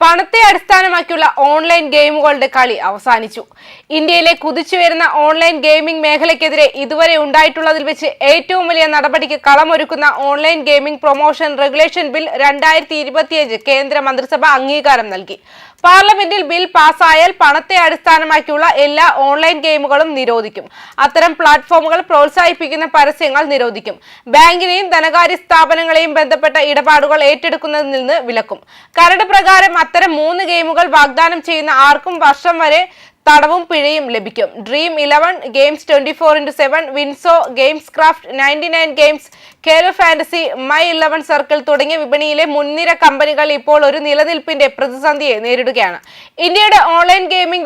പണത്തെ അടിസ്ഥാനമാക്കിയുള്ള ഓൺലൈൻ ഗെയിമുകളുടെ കളി അവസാനിച്ചു. ഇന്ത്യയിലെ കുതിച്ചുവരുന്ന ഓൺലൈൻ ഗെയിമിംഗ് മേഖലയ്ക്കെതിരെ ഇതുവരെ ഉണ്ടായിട്ടുള്ളതിൽ വെച്ച് ഏറ്റവും വലിയ നടപടിക്ക് കളമൊരുക്കുന്ന online gaming promotion regulation bill രണ്ടായിരത്തി ഇരുപത്തിയഞ്ച് കേന്ദ്ര മന്ത്രിസഭ അംഗീകാരം നൽകി. പാർലമെന്റിൽ ബിൽ പാസ്സായാൽ പണത്തെ അടിസ്ഥാനമാക്കിയുള്ള എല്ലാ ഓൺലൈൻ ഗെയിമുകളും നിരോധിക്കും. അത്തരം പ്ലാറ്റ്ഫോമുകൾ പ്രോത്സാഹിപ്പിക്കുന്ന പരസ്യങ്ങൾ നിരോധിക്കും. ബാങ്കിനെയും ധനകാര്യ സ്ഥാപനങ്ങളെയും ബന്ധപ്പെട്ട ഇടപാടുകൾ ഏറ്റെടുക്കുന്നതിൽ നിന്ന് വിലക്കും. കരട് പ്രകാരം അത്തരം മൂന്ന് ഗെയിമുകൾ വാഗ്ദാനം ചെയ്യുന്ന ആർക്കും വർഷം വരെ തടവും പിഴയും ലഭിക്കും. Dream eleven games twenty four into seven WinZO games craft ninety nine games കേരോ fantasy my eleven circle തുടങ്ങിയ വിപണിയിലെ മുൻനിര കമ്പനികൾ ഇപ്പോൾ ഒരു നിലനിൽപ്പിന്റെ പ്രതിസന്ധിയെ നേരിടുകയാണ്. ഇന്ത്യയുടെ ഓൺലൈൻ ഗെയിമിംഗ്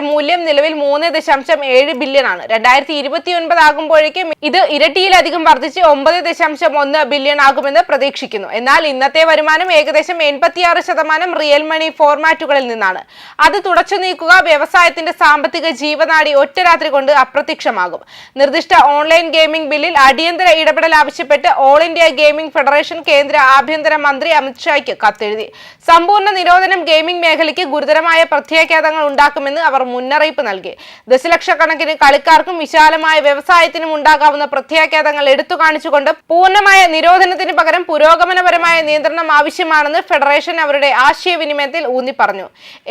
വിപണിയുടെ മൂല്യം നിലവിൽ മൂന്ന് ദശാംശം ഏഴ് ബില്യൺ ആണ്. രണ്ടായിരത്തി ഇരുപത്തി ഒൻപത് ആകുമ്പോഴേക്കും ഇത് ഇരട്ടിയിലധികം വർദ്ധിച്ച് ഒമ്പത് ദശാംശം ഒന്ന് ബില്യൺ ആകുമെന്ന് പ്രതീക്ഷിക്കുന്നു. എന്നാൽ ഇന്നത്തെ വരുമാനം ഏകദേശം എൺപത്തിയാറ് ശതമാനം റിയൽ മണി ഫോർമാറ്റുകളിൽ നിന്നാണ്. അത് തുടച്ചു നീക്കുക വ്യവസായത്തിന്റെ സാമ്പത്തിക ജീവനാടി ഒറ്റ രാത്രി കൊണ്ട് അപ്രത്യക്ഷമാകും. നിർദ്ദിഷ്ട ഓൺലൈൻ ഗെയിമിംഗ് ബില്ലിൽ അടിയന്തര ഇടപെടൽ ആവശ്യപ്പെട്ട് ഓൾ ഇന്ത്യ ഗെയിമിംഗ് ഫെഡറേഷൻ കേന്ദ്ര ആഭ്യന്തര മന്ത്രി അമിത്ഷായ്ക്ക് കത്തെഴുതി. സമ്പൂർണ നിരോധനം ഗെയിമിംഗ് മേഖലയ്ക്ക് ഗുരുതരമായ പ്രത്യാഘാതങ്ങൾ ഉണ്ടാക്കുമെന്ന് അവർ മുന്നറിയിപ്പ് നൽകി. ദശലക്ഷക്കണക്കിന് കളിക്കാർക്കും വിശാലമായ വ്യവസായത്തിനും ഉണ്ടാകാവുന്ന പ്രത്യാഘാതങ്ങൾ എടുത്തു കാണിച്ചുകൊണ്ട് പൂർണമായ നിരോധനത്തിന് പകരം പുരോഗമനപരമായ നിയന്ത്രണം ആവശ്യമാണെന്ന് ഫെഡറേഷൻ അവരുടെ ആശയവിനിമയത്തിൽ ഊന്നി പറഞ്ഞു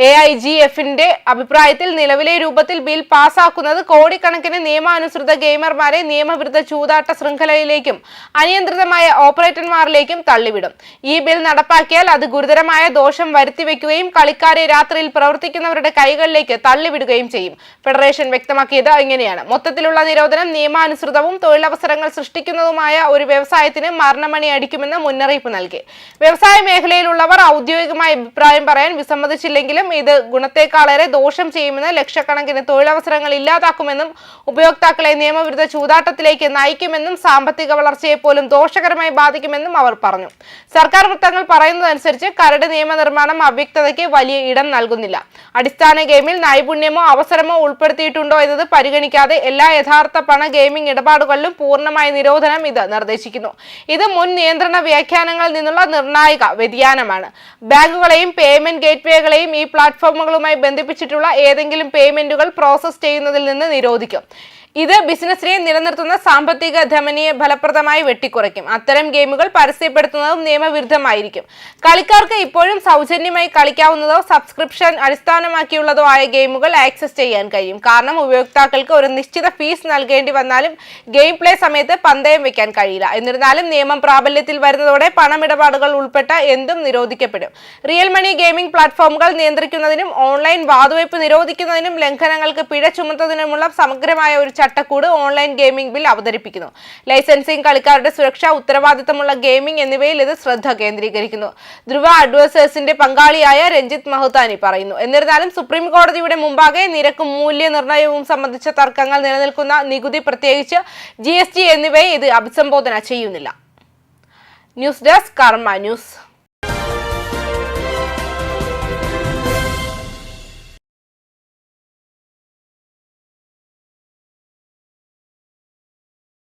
എ ഐ ജി എഫിന്റെ അഭിപ്രായത്തിൽ നിലവിലെ രൂപത്തിൽ ബിൽ പാസാക്കുന്നത് കോടിക്കണക്കിന് നിയമാനുസൃത ഗെയിമർമാരെ നിയമവിരുദ്ധ ചൂതാട്ട ശൃംഖലയിലേക്കും അനിയന്ത്രിതമായ ഓപ്പറേറ്റർമാരിലേക്കും തള്ളിവിടും. ഈ ബിൽ നടപ്പാക്കിയാൽ അത് ഗുരുതരമായ ദോഷം വരുത്തിവെക്കുകയും കളിക്കാരെ രാത്രിയിൽ പ്രവർത്തിക്കുന്നവരുടെ കൈകളിലേക്ക് തള്ളിവിടുകയും ചെയ്യും. ഫെഡറേഷൻ വ്യക്തമാക്കിയത് ഇങ്ങനെയാണ്. മൊത്തത്തിലുള്ള നിരോധനം നിയമാനുസൃതവും തൊഴിലവസരങ്ങൾ സൃഷ്ടിക്കുന്നതുമായ ഒരു വ്യവസായത്തിന് മരണമണി അടിക്കുമെന്ന് മുന്നറിയിപ്പ് നൽകി. വ്യവസായ മേഖലയിലുള്ളവർ ഔദ്യോഗികമായ അഭിപ്രായം പറയാൻ വിസമ്മതിച്ചില്ലെങ്കിലും ഇത് ഗുണത്തെക്കാളേറെ ദോഷം ചെയ്യുമെന്ന് ലക്ഷക്കണക്കിന് തൊഴിലവസരങ്ങൾ ഇല്ലാതാക്കുമെന്നും ഉപയോക്താക്കളെ നിയമവിരുദ്ധ ചൂതാട്ടത്തിലേക്ക് നയിക്കുമെന്നും സാമ്പത്തിക വളർച്ചയെ പോലും ദോഷകരമായി ബാധിക്കുമെന്നും അവർ പറഞ്ഞു. സർക്കാർ വൃത്തങ്ങൾ പറയുന്നതനുസരിച്ച് കരട് നിയമനിർമ്മാണം അവ്യക്തതയ്ക്ക് വലിയ ഇടം നൽകുന്നില്ല. അടിസ്ഥാന ഗെയിമിൽ നൈപുണ്യമോ അവസരമോ ഉൾപ്പെടുത്തിയിട്ടുണ്ടോ എന്നത് പരിഗണിക്കാതെ എല്ലാ യഥാർത്ഥ പണ ഗെയിമിംഗ് ഇടപാടുകളിലും പൂർണമായ നിരോധനം ഇത് നിർദ്ദേശിക്കുന്നു. ഇത് മുൻ നിയന്ത്രണ വ്യാഖ്യാനങ്ങളിൽ നിന്നുള്ള നിർണായക വ്യതിയാനമാണ്. ബാങ്കുകളെയും പേയ്മെന്റ് ഗേറ്റ്വേകളെയും ഈ പ്ലാറ്റ്ഫോമുകളുമായി ബന്ധിപ്പിച്ചിട്ടുള്ള ഏതെങ്കിലും പേയ്മെന്റുകൾ പ്രോസസ് ചെയ്യുന്നതിൽ നിന്ന് നിരോധിക്കും. ഇത് ബിസിനസിനെ നിലനിർത്തുന്ന സാമ്പത്തിക ധമനിയെ ഫലപ്രദമായി വെട്ടിക്കുറയ്ക്കും. അത്തരം ഗെയിമുകൾ പരസ്യപ്പെടുത്തുന്നതും നിയമവിരുദ്ധമായിരിക്കും. കളിക്കാർക്ക് ഇപ്പോഴും സൗജന്യമായി കളിക്കാവുന്നതോ സബ്സ്ക്രിപ്ഷൻ അടിസ്ഥാനമാക്കിയുള്ളതോ ആയ ഗെയിമുകൾ ആക്സസ് ചെയ്യാൻ കഴിയും. കാരണം ഉപയോക്താക്കൾക്ക് ഒരു നിശ്ചിത ഫീസ് നൽകേണ്ടി വന്നാലും ഗെയിം പ്ലേ സമയത്ത് പന്തയം വെക്കാൻ കഴിയില്ല. എന്നിരുന്നാലും നിയമം പ്രാബല്യത്തിൽ വരുന്നതോടെ പണമിടപാടുകൾ ഉൾപ്പെട്ട എന്തും നിരോധിക്കപ്പെടും. റിയൽ മണി ഗെയിമിംഗ് പ്ലാറ്റ്ഫോമുകൾ നിയന്ത്രിക്കുന്നതിനും ഓൺലൈൻ വാതുവയ്പ് നിരോധിക്കുന്നതിനും ലംഘനങ്ങൾക്ക് പിഴ ചുമത്തുന്നതിനുമുള്ള സമഗ്രമായ ഒരു ചട്ടക്കൂട് ഓൺലൈൻ ഗെയിമിംഗ് ബിൽ അവതരിപ്പിക്കുന്നു. ലൈസൻസിംഗ് കളിക്കാരുടെ സുരക്ഷ ഉത്തരവാദിത്തമുള്ള ഗെയിമിംഗ് എന്നിവയിൽ ഇത് ശ്രദ്ധ കേന്ദ്രീകരിക്കുന്നു. ധ്രുവ അഡ്വൈസേഴ്സിന്റെ പങ്കാളിയായ രഞ്ജിത്ത് മഹത്താനി പറയുന്നു. എന്നിരുന്നാലും സുപ്രീം കോടതിയുടെ മുമ്പാകെ നിരക്കും മൂല്യനിർണയവും സംബന്ധിച്ച തർക്കങ്ങൾ നിലനിൽക്കുന്ന നികുതി പ്രത്യേകിച്ച് ജി എന്നിവയെ ഇത് അഭിസംബോധന ചെയ്യുന്നില്ല. News desk Karma news.